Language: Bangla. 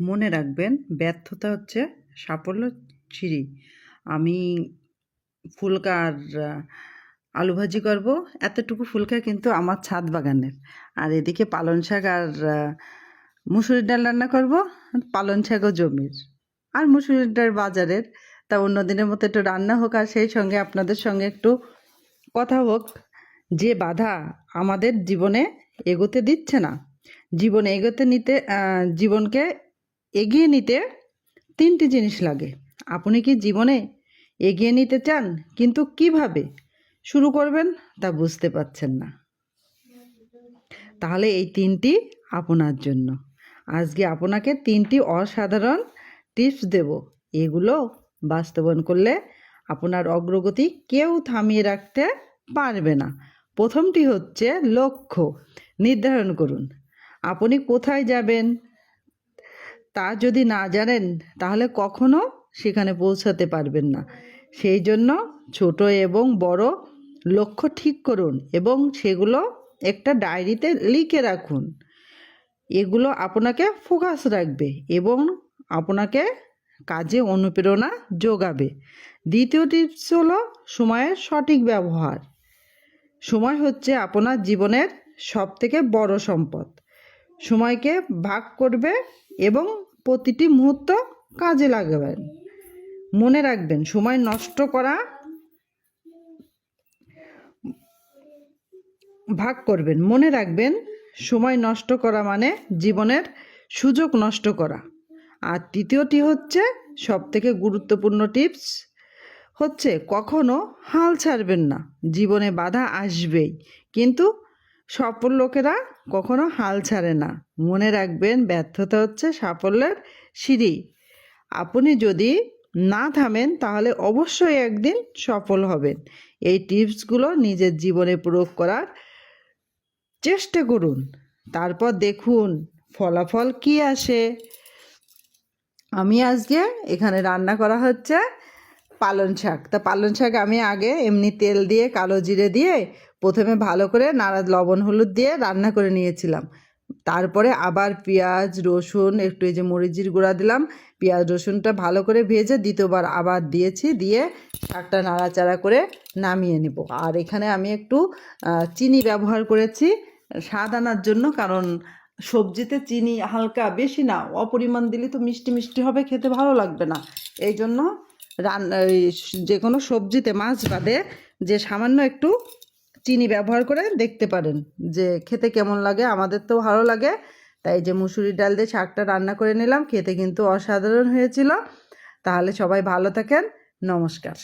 মনে রাখবেন, ব্যর্থতা হচ্ছে সাফল্য সিঁড়ি আমি ফুলকা আর আলু ভাজি করব, এতটুকু ফুলকা কিন্তু আমার ছাদ বাগানের। আর এদিকে পালং শাক আর মুসুরির ডাল রান্না করব, পালং শাকও জমির। আর মুসুরির ডাল বাজারের, তা অন্য দিনের মতো একটু রান্না হোক, আর সেই সঙ্গে আপনাদের সঙ্গে একটু কথা হোক। যে বাধা আমাদের জীবনে এগোতে দিচ্ছে না, জীবনে এগোতে নিতে জীবনকে এগিয়ে নিতে তিনটি জিনিস লাগে। আপনি কি জীবনে এগিয়ে নিতে চান, কিন্তু কীভাবে শুরু করবেন তা বুঝতে পারছেন না। তাহলে এই তিনটি আপনার জন্য। আজকে আপনাকে তিনটি অসাধারণ টিপস দেব। এগুলো বাস্তবায়ন করলে আপনার অগ্রগতি কেউ থামিয়ে রাখতে পারবে না। প্রথমটি হচ্ছে লক্ষ্য নির্ধারণ করুন। আপনি কোথায় যাবেন তা যদি না জানেন, তাহলে কখনো সেখানে পৌঁছাতে পারবেন না। সেই জন্য ছোট এবং বড় লক্ষ্য ঠিক করুন এবং সেগুলো একটা ডায়েরিতে লিখে রাখুন। এগুলো আপনাকে ফোকাস রাখবে এবং আপনাকে কাজে অনুপ্রেরণা যোগাবে। দ্বিতীয় টিপস হলো সময়ের সঠিক ব্যবহার। সময় হচ্ছে আপনার জীবনের সবথেকে বড় সম্পদ। সময়কে ভাগ করবে এবং প্রতিটি মুহূর্ত কাজে লাগাবেন। মনে রাখবেন, সময় নষ্ট করা ভাগ করবেন। মনে রাখবেন, সময় নষ্ট করা মানে জীবনের সুযোগ নষ্ট করা। আর তৃতীয়টি হচ্ছে, সবথেকে গুরুত্বপূর্ণ টিপস হচ্ছে, কখনো হাল ছাড়বেন না। জীবনে বাধা আসবেই। কিন্তু সফল লোকেরা কখনো হাল ছাড়ে না। মনে রাখবেন, ব্যর্থতা হচ্ছে সাফল্যের সিঁড়ি। আপনি যদি না থামেন, তাহলে অবশ্যই একদিন সফল হবেন। এই টিপসগুলো নিজের জীবনে প্রয়োগ করার চেষ্টা করুন। তারপর দেখুন ফলাফল কি আসে। আমি আজকে এখানে রান্না করা হচ্ছে পালং শাক। তা পালং শাক আমি আগে এমনি তেল দিয়ে, কালো জিরে দিয়ে, প্রথমে ভালো করে নাড়া, লবণ, হলুদ দিয়ে রান্না করে নিয়েছিলাম। তারপরে আবার পেঁয়াজ, রসুন, একটু এই যে মরিচির গুঁড়া দিলাম। পেঁয়াজ, রসুনটা ভালো করে ভেজে দ্বিতীয়বার আবার দিয়েছি, দিয়ে শাকটা নাড়াচাড়া করে নামিয়ে নিব। আর এখানে আমি একটু চিনি ব্যবহার করেছি, স্বাদ আনার জন্য, কারণ সবজিতে চিনি হালকা, বেশি না, অপরিমাণ দিলে তো মিষ্টি মিষ্টি হবে, খেতে ভালো লাগবে না। এই জন্য যে কোনো সবজিতে মাছ বাদে যে সামান্য একটু চিনি ব্যবহার করে দেখতে পারেন যে খেতে কেমন লাগে, আমাদের তো ভালো লাগে। তাই যে মুসুরি ডাল দিয়ে শাকটা রান্না করে নিলাম, খেতে কিন্তু অসাধারণ হয়েছিল। তাহলে সবাই ভালো থাকেন, নমস্কার।